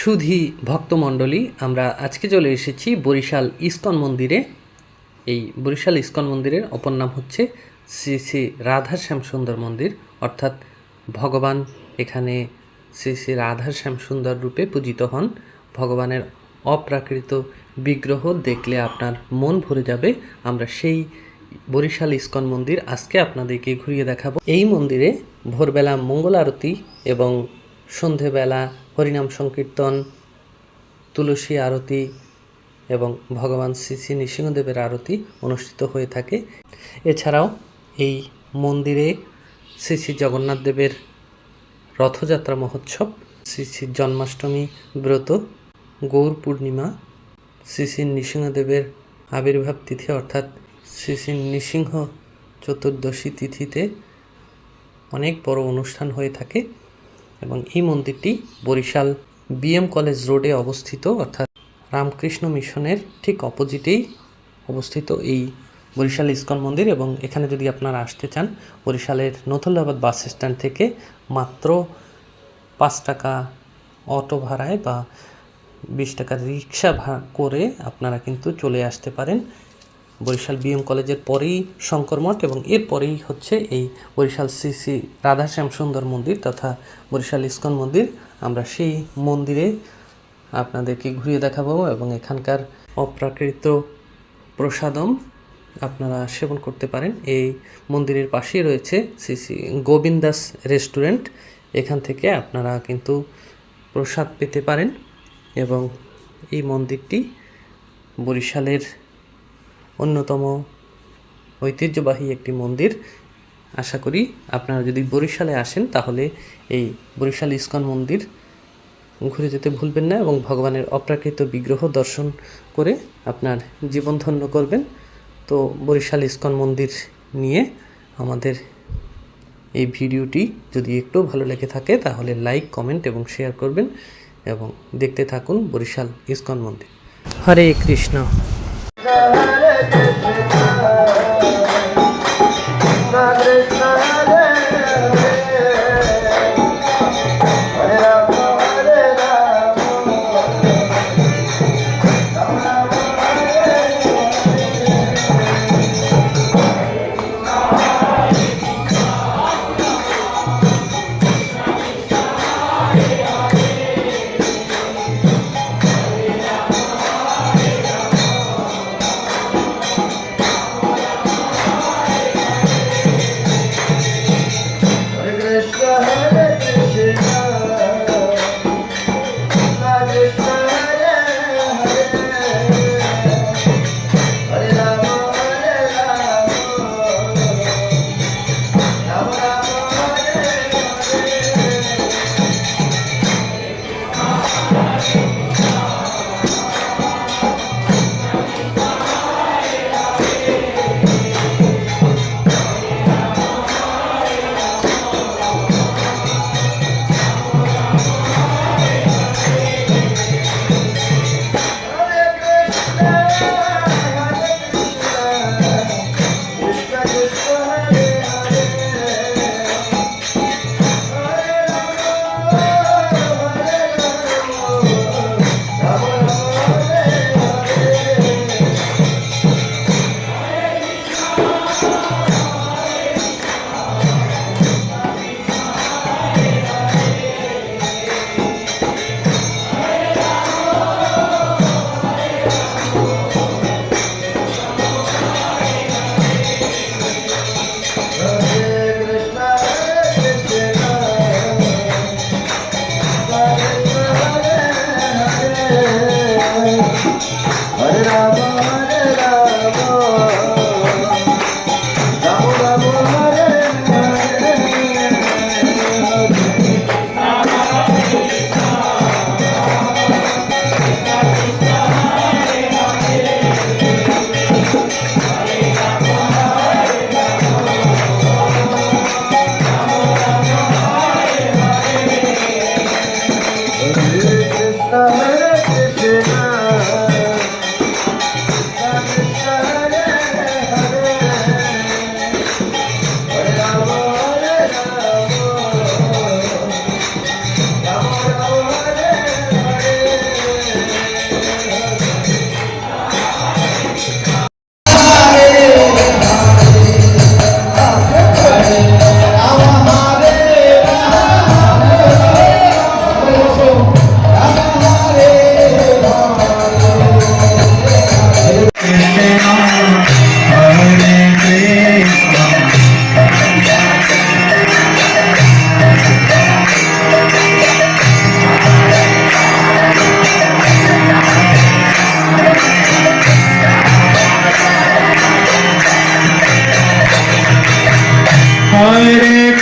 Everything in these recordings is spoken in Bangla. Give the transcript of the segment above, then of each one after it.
সুধী ভক্তমণ্ডলী, আমরা আজকে চলে এসেছি বরিশাল ইস্কন মন্দিরে। এই বরিশাল ইস্কন মন্দিরের অপর নাম হচ্ছে শ্রী শ্রী রাধা শ্যামসুন্দর মন্দির। অর্থাৎ ভগবান এখানে শ্রী শ্রী রাধা শ্যামসুন্দর রূপে পূজিত হন। ভগবানের অপ্রাকৃত বিগ্রহ দেখলে আপনার মন ভরে যাবে। আমরা সেই বরিশাল ইস্কন মন্দির আজকে আপনাদেরকে ঘুরিয়ে দেখাবো। এই মন্দিরে ভোরবেলা মঙ্গল আরতি এবং সন্ধেবেলা হরিনাম সংকীর্তন, তুলসী আরতি এবং ভগবান শ্রী শ্রী নৃসিংহদেবের আরতি অনুষ্ঠিত হয়ে থাকে। এছাড়াও এই মন্দিরে শ্রী শ্রী জগন্নাথ দেবের রথযাত্রা মহোৎসব, শ্রী শ্রী জন্মাষ্টমী ব্রত, গৌর পূর্ণিমা, শ্রী শ্রী নৃসিংহদেবের আবির্ভাব তিথি অর্থাৎ শ্রী শ্রী নৃসিংহ চতুর্দশী তিথিতে অনেক বড় অনুষ্ঠান হয়ে থাকে। এবং এই মন্দিরটি বরিশাল বিএম কলেজ রোডে অবস্থিত, অর্থাৎ রামকৃষ্ণ মিশনের ঠিক অপোজিটেই অবস্থিত এই বরিশাল ইস্কন মন্দির। এবং এখানে যদি আপনারা আসতে চান, বরিশালের নথুল্লাবাদ বাস স্ট্যান্ড থেকে মাত্র পাঁচ টাকা অটো ভাড়ায় বা বিশ টাকা রিক্সা ভাড়া করে আপনারা কিন্তু চলে আসতে পারেন। বরিশাল বিএম কলেজের পরেই শঙ্কর মঠ এবং এরপরেই হচ্ছে এই বরিশাল শ্রী রাধাশ্যাম সুন্দর মন্দির তথা বরিশাল ইস্কন মন্দির। আমরা সেই মন্দিরে আপনাদেরকে ঘুরিয়ে দেখাবো এবং এখানকার অপ্রাকৃত প্রসাদম আপনারা সেবন করতে পারেন। এই মন্দিরের পাশেই রয়েছে শ্রী শ্রী গোবিন্দাস রেস্টুরেন্ট। এখান থেকে আপনারা কিন্তু প্রসাদ পেতে পারেন এবং এই মন্দিরটি বরিশালের অন্যতম ঐতিহ্যবাহী একটি মন্দির। আশা করি আপনারা যদি বরিশালে আসেন, তাহলে এই বরিশাল ইস্কন মন্দির ঘুরে যেতে ভুলবেন না এবং ভগবানের অপ্রাকৃত বিগ্রহ দর্শন করে আপনার জীবন ধন্য করবেন। তো বরিশাল ইস্কন মন্দির নিয়ে আমাদের এই ভিডিওটি যদি একটু ভালো লেগে থাকে, তাহলে লাইক, কমেন্ট এবং শেয়ার করবেন এবং দেখতে থাকুন বরিশাল ইস্কন মন্দির। হরে Krishna. Hare you Krishna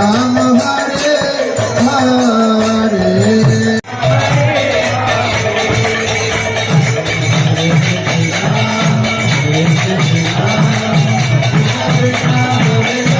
Hare Krishna.